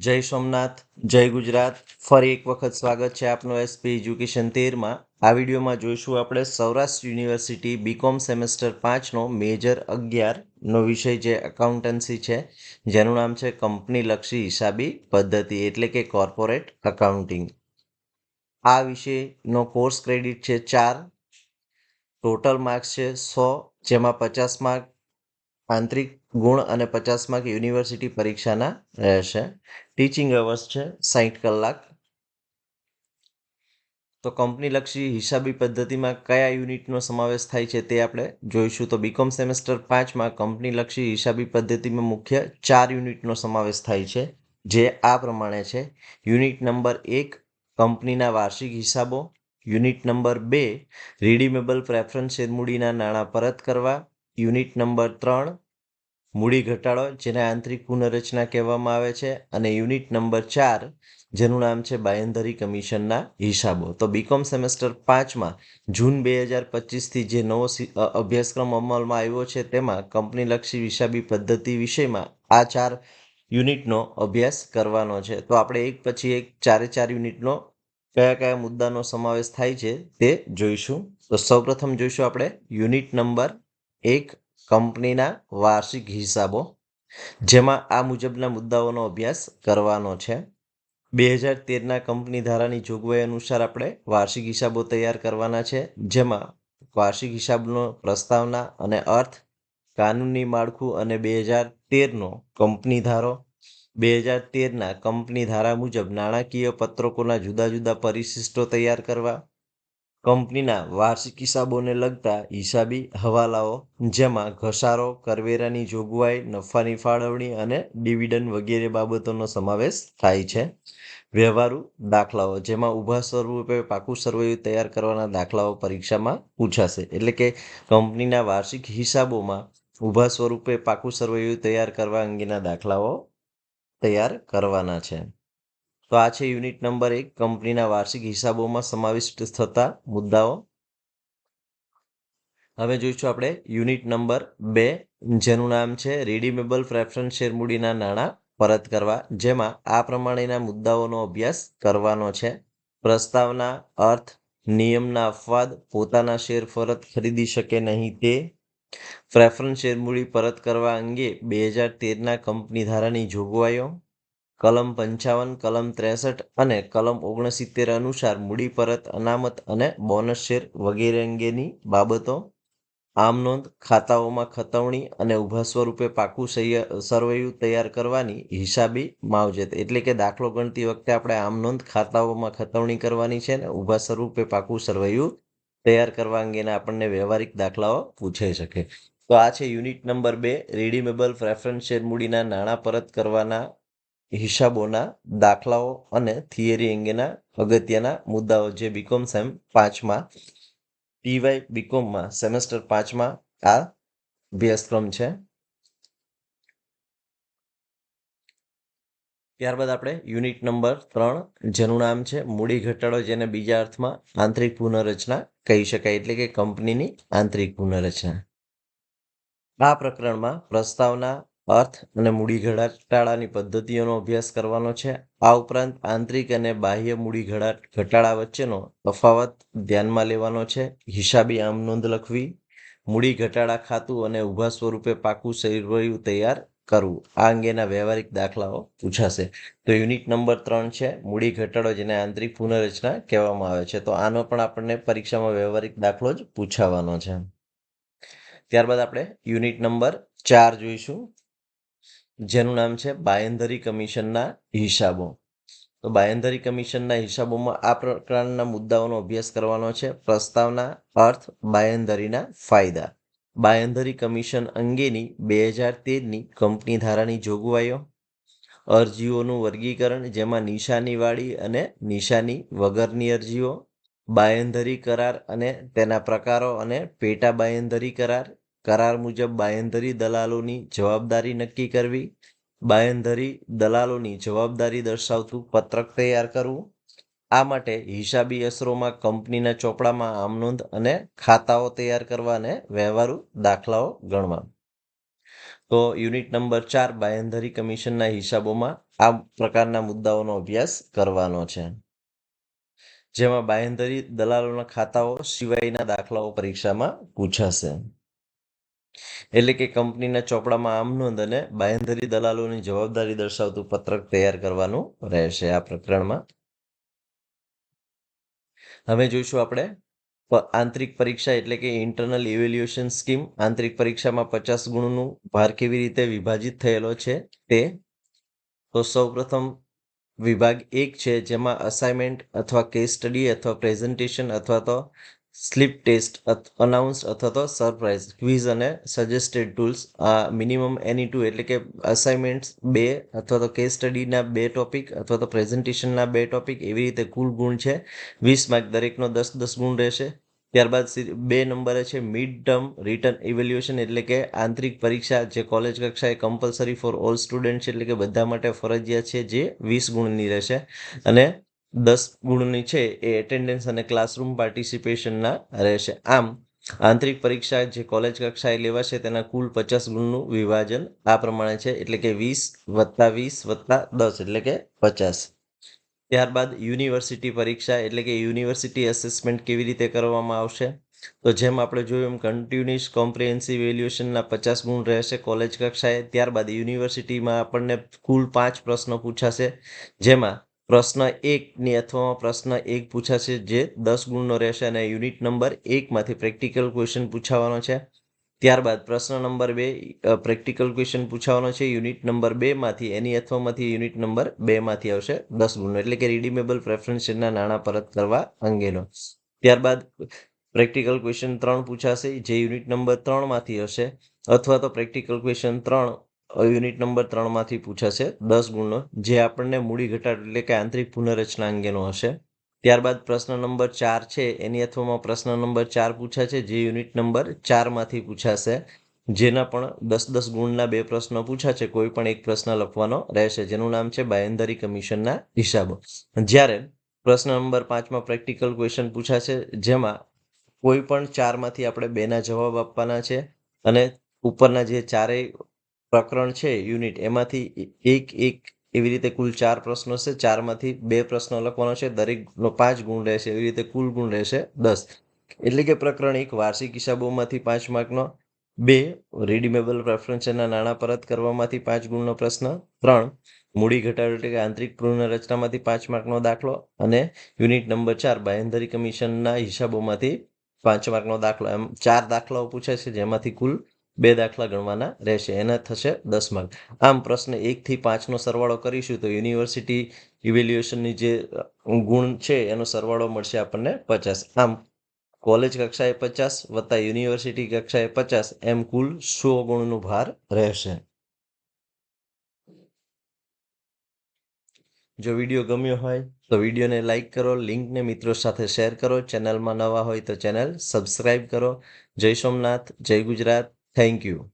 જય સોમનાથ, જય ગુજરાત. ફરી એક વખત સ્વાગત છે આપનું એસપી એજ્યુકેશન તેરમાં. આ વિડીયોમાં જોઈશું આપણે સૌરાષ્ટ્ર યુનિવર્સિટી બીકોમ સેમેસ્ટર પાંચનો મેજર અગિયારનો વિષય જે એકાઉન્ટન્સી છે, જેનું નામ છે કંપનીલક્ષી હિસાબી પદ્ધતિ, એટલે કે કોર્પોરેટ અકાઉન્ટિંગ આ વિષયનો કોર્સ ક્રેડિટ છે ચાર ટોટલ માર્ક્સ છે સો, જેમાં પચાસ માર્ક આંતરિક ગુણ અને પચાસ માર્ક યુનિવર્સિટી પરીક્ષાના રહેશે. ટીચિંગ અવર્સ છે સાહીઠ કલાક. તો કંપનીલક્ષી હિસાબી પદ્ધતિમાં કયા યુનિટનો સમાવેશ થાય છે તે આપણે જોઈશું. તો બીકોમ સેમેસ્ટર પાંચમાં કંપનીલક્ષી હિસાબી પદ્ધતિમાં મુખ્ય ચાર યુનિટનો સમાવેશ થાય છે, જે આ પ્રમાણે છે. યુનિટ નંબર એક કંપનીના વાર્ષિક હિસાબો. યુનિટ નંબર બે રિડીમેબલ પ્રેફરન્સ શેરમૂડીના નાણાં પરત કરવા. યુનિટ નંબર ત્રણ મૂડી ઘટાડો, જેને આંતરિક પુનઃરચના કહેવામાં આવે છે, અને યુનિટ નંબર ચાર, જેનું નામ છે બાયંધરી કમિશનના હિસાબો. તો બીકોમ સેમેસ્ટર પાંચમાં, જૂન બે હજાર પચીસથી જે નવો અભ્યાસક્રમ અમલમાં આવ્યો છે, તેમાં કંપનીલક્ષી હિસાબી પદ્ધતિ વિષયમાં આ ચાર યુનિટનો અભ્યાસ કરવાનો છે. તો આપણે એક પછી એક ચારે ચાર યુનિટનો કયા કયા મુદ્દાનો સમાવેશ થાય છે તે જોઈશું. તો સૌપ્રથમ જોઈશું આપણે યુનિટ નંબર એક કંપનીના વાર્ષિક હિસાબો, જેમાં આ મુજબના મુદ્દાઓનો અભ્યાસ કરવાનો છે. બે હજાર તેરના કંપની ધારાની જોગવાઈ અનુસાર આપણે વાર્ષિક હિસાબો તૈયાર કરવાના છે, જેમાં વાર્ષિક હિસાબનો પ્રસ્તાવના અને અર્થ, કાનૂની માળખું અને બે હજાર તેરનો કંપની ધારો. બે હજાર તેરના કંપની ધારા મુજબ નાણાકીય પત્રકોના જુદા જુદા પરિશિષ્ટો તૈયાર કરવા કંપનીના વાર્ષિક હિસાબોને લગતા હિસાબી હવાલાઓ, જેમાં ઘસારો, કરવેરાની જોગવાઈ, નફાની ફાળવણી અને ડિવિડન્ડ વગેરે બાબતોનો સમાવેશ થાય છે. વ્યવહારુ દાખલાઓ, જેમાં ઊભા સ્વરૂપે પાકું સર્વેયું તૈયાર કરવાના દાખલાઓ પરીક્ષામાં પૂછાશે. એટલે કે કંપનીના વાર્ષિક હિસાબોમાં ઊભા સ્વરૂપે પાકું સર્વેયું તૈયાર કરવા અંગેના દાખલાઓ તૈયાર કરવાના છે. તો આ છે યુનિટ નંબર એક. કંપનીના વાર્ષિક હિસાબોમાં સમાવિષ્ટ થતા મુદ્દાઓ. હવે જોઈશું આપણે યુનિટ નંબર બે, જેનું નામ છે રિડીમેબલ પ્રેફરન્સ શેરમૂડીના નાણાં પરત કરવા, જેમાં આ પ્રમાણેના મુદ્દાઓનો અભ્યાસ કરવાનો છે. પ્રસ્તાવના, અર્થ, નિયમના અપવાદ, પોતાના શેર પરત ખરીદી શકે નહીં તે. પ્રેફરન્સ શેરમૂડી પરત કરવા અંગે બે હજાર તેરના કંપની ધારાની જોગવાઈઓ. કલમ પંચાવન, કલમ ત્રેસઠ અને કલમ ઓગણસિત્તેર અનુસાર મૂડી પરત, અનામત અને બોનસ શેર વગેરે અંગેની બાબતો, આમ નોંધ, ખાતાઓમાં ખતવણી અને ઊભા સ્વરૂપે પાકું સરવૈયું તૈયાર કરવાની હિસાબી માવજત. એટલે કે દાખલો ગણતી વખતે આપણે આમ નોંધ, ખાતાઓમાં ખતવણી કરવાની છે ને ઊભા સ્વરૂપે પાકું સરવૈયું તૈયાર કરવા અંગેના આપણને વ્યવહારિક દાખલાઓ પૂછાઈ શકે. તો આ છે યુનિટ નંબર બે, રિડીમેબલ પ્રેફરન્સ શેર મૂડીના નાણાં પરત કરવાના હિસાબોના દાખલાઓ અને થિયરી અંગેના અગત્યના મુદ્દાઓ જે બીકોમ સેમ પાંચમાં પીવાય બીકોમમાં સેમેસ્ટર પાંચમાં આ અભ્યાસક્રમ છે. ત્યારબાદ આપણે યુનિટ નંબર ત્રણ, જેનું નામ છે મૂડી ઘટાડો, જેને બીજા અર્થમાં આંતરિક પુનઃરચના કહી શકાય, એટલે કે કંપનીની આંતરિક પુનઃરચના. આ પ્રકરણમાં પ્રસ્તાવના અર્થ અને મૂડી ઘટાડાની પદ્ધતિઓનો અભ્યાસ કરવાનો છે. આ ઉપરાંત આંતરિક અને બાહ્ય મૂડી ઘટાડા વચ્ચેનો તફાવત ધ્યાનમાં લેવાનો છે. હિસાબી આમ નોંધ લખવી, મૂડી ઘટાડા ખાતું અને ઊભા સ્વરૂપે પાકું સરવૈયું તૈયાર કરવું. આ અંગેના વ્યવહારિક દાખલાઓ પૂછાશે. તો યુનિટ નંબર ત્રણ છે, મૂડી ઘટાડો જેને આંતરિક પુનઃરચના કહેવામાં આવે છે. તો આનો પણ આપણને પરીક્ષામાં વ્યવહારિક દાખલો જ પૂછાવાનો છે. ત્યારબાદ આપણે યુનિટ નંબર ચાર જોઈશું. જેનું નામ છે બાયંદરી કમિશનના હિસાબો. તો બાયંદરી કમિશનના હિસાબોમાં આ પ્રકારના મુદ્દાઓનો અભ્યાસ કરવાનો છે. પ્રસ્તાવના અર્થ બાયંદરીના ફાયદા. બાયંદરી કમિશન અંગેની બે હજાર તેરની કંપની ધારાની જોગવાઈઓ, અરજીઓનું વર્ગીકરણ જેમાં નિશાનીવાળી અને નિશાની વગરની અરજીઓ બાયંદરી કરાર અને તેના પ્રકારો અને પેટા બાયંદરી કરાર કરાર મુજબ બાયંધરી દલાલોની જવાબદારી નક્કી કરવી. બાયંધરી દલાલોની જવાબદારી દર્શાવતું પત્રક તૈયાર કરવું. આ માટે હિસાબી અસરોમાં કંપનીના ચોપડામાં આમ નોંધ અને ખાતાઓ તૈયાર કરવા અને વ્યવહારુ દાખલાઓ ગણવા. તો યુનિટ નંબર ચાર બાંયધરી કમિશનના હિસાબોમાં આ પ્રકારના મુદ્દાઓનો અભ્યાસ કરવાનો છે. જેમાં બાંયધરી દલાલોના ખાતાઓ સિવાયના દાખલાઓ પરીક્ષામાં પૂછાશે. એટલે કે કંપનીના ચોપડામાં આમ નોંધ અને બાંયધરી દલાલોની જવાબદારી દર્શાવતું પત્રક તૈયાર કરવાનું રહેશે આ પ્રકરણમાં. હવે જોઈશું આપણે આંતરિક પરીક્ષા એટલે કે ઇન્ટરનલ ઇવેલ્યુએશન સ્કીમ આંતરિક પરીક્ષામાં પચાસ ગુણનું ભાર કેવી રીતે વિભાજિત થયેલો છે તે. તો સૌપ્રથમ વિભાગ એક છે જેમાં અસાઇનમેન્ટ અથવા કેસ સ્ટડી અથવા પ્રેઝન્ટેશન અથવા તો સ્લીપ ટેસ્ટ અનાઉન્સ અથવા તો સરપ્રાઇઝ ક્વિઝ અને સજેસ્ટેડ ટૂલ્સ આ મિનિમમ એની ટુ એટલે કે અસાઇનમેન્ટ્સ બે અથવા તો કેસ સ્ટડીના બે ટોપિક અથવા તો પ્રેઝન્ટેશનના બે ટોપિક એવી રીતે કુલ ગુણ છે. વીસ માર્ક દરેકનો દસ દસ ગુણ રહેશે. ત્યારબાદ બે નંબરે છે મિડ ટર્મ રિટર્ન ઇવેલ્યુએશન એટલે કે આંતરિક પરીક્ષા જે કોલેજ કક્ષાએ કમ્પલસરી ફોર ઓલ સ્ટુડન્ટ છે એટલે કે બધા માટે ફરજિયાત છે જે વીસ ગુણની રહેશે. અને દસ ગુણની છે એ એટેન્ડન્સ અને ક્લાસરૂમ પાર્ટિસિપેશનના રહેશે. આમ, આંતરિક પરીક્ષા જે કોલેજ કક્ષાએ લેવાશે તેના કુલ પચાસ ગુણનું વિભાજન આ પ્રમાણે છે. એટલે કે વીસ વત્તા વીસ વત્તા દસ, એટલે કે પચાસ. ત્યારબાદ યુનિવર્સિટી પરીક્ષા, એટલે કે યુનિવર્સિટી એસેસમેન્ટ કેવી રીતે કરવામાં આવશે? તો જેમ આપણે જોયું એમ કન્ટિન્યુઅસ કોમ્પ્રિહેન્સિવ વેલ્યુએશનના પચાસ ગુણ રહેશે કોલેજ કક્ષાએ. ત્યારબાદ યુનિવર્સિટીમાં આપણને કુલ પાંચ પ્રશ્નો પૂછાશે. જેમાં પ્રશ્ન એકની અથવામાં પ્રશ્ન એક પૂછાશે જે દસ ગુણનો રહેશે અને યુનિટ નંબર એકમાંથી પ્રેક્ટિકલ ક્વેશ્ચન પૂછાવાનો છે. ત્યારબાદ પ્રશ્ન નંબર બે પ્રેક્ટિકલ ક્વેશ્ચન પૂછાવાનો છે. યુનિટ નંબર બેમાંથી, એની અથવામાંથી યુનિટ નંબર બેમાંથી આવશે દસ ગુણનો. એટલે કે રિડીમેબલ પ્રેફરન્સના નાણાં પરત કરવા અંગેનો. ત્યારબાદ પ્રેક્ટિકલ ક્વેશ્ચન ત્રણ પૂછાશે, જે યુનિટ નંબર ત્રણમાંથી હશે. અથવા તો પ્રેક્ટિકલ ક્વેશ્ચન ત્રણ યુનિટ નંબર ત્રણમાંથી પૂછાશે દસ ગુણનો. જે આપણને મૂડી ઘટાડો એટલે કે આંતરિક પુનઃરચના અંગેનો હશે. ત્યારબાદ પ્રશ્ન નંબર ચાર છે, એની અથવામાં પ્રશ્ન નંબર ચાર પૂછાશે જે યુનિટ નંબર ચારમાંથી પૂછાશે. જેના પણ દસ દસ ગુણના બે પ્રશ્નો પૂછાશે કોઈ પણ એક પ્રશ્ન લખવાનો રહેશે. જેનું નામ છે બાયંદરી કમિશનના હિસાબો. જ્યારે પ્રશ્ન નંબર પાંચમાં પ્રેક્ટિકલ ક્વેશ્ચન પૂછાશે જેમાં કોઈ પણ ચારમાંથી આપણે બેના જવાબ આપવાના છે અને ઉપરના જે ચારેય પ્રકરણ છે, યુનિટ એમાંથી એક એક એવી રીતે કુલ ચાર પ્રશ્નો છે, ચારમાંથી બે પ્રશ્નો લખવાનો છે દરેકનો પાંચ ગુણ રહેશે, એવી રીતે કુલ ગુણ રહેશે દસ. એટલે કે પ્રકરણ એક, વાર્ષિક હિસાબોમાંથી પાંચ માર્કનો, બે રિડીમેબલ પ્રેફરન્સના નાણાં પરત કરવામાંથી પાંચ ગુણનો પ્રશ્ન, ત્રણ, મૂડી ઘટાડો એટલે કે આંતરિક પુનઃરચનામાંથી પાંચ માર્કનો દાખલો અને યુનિટ નંબર ચાર, બાંયધરી કમિશનના હિસાબોમાંથી પાંચ માર્કનો દાખલો. એમ ચાર દાખલાઓ પૂછે છે, જેમાંથી કુલ બે દાખલા ગણવાના રહેશે. એના થશે દસ માર્ક આમ પ્રશ્ન એકથી પાંચનો સરવાળો કરીશું તો યુનિવર્સિટી ઇવેલ્યુએશનની જે ગુણ છે એનો સરવાળો મળશે આપણને પચાસ. આમ કોલેજ કક્ષાએ પચાસ વત્તા યુનિવર્સિટી કક્ષાએ પચાસ, એમ કુલ સો ગુણનો ભાર રહેશે. જો વીડિયો ગમ્યો હોય તો વિડીયોને લાઇક કરો લિંકને મિત્રો સાથે શેર કરો. ચેનલમાં નવા હોય તો ચેનલ સબસ્ક્રાઈબ કરો. જય સોમનાથ, જય ગુજરાત. Thank you.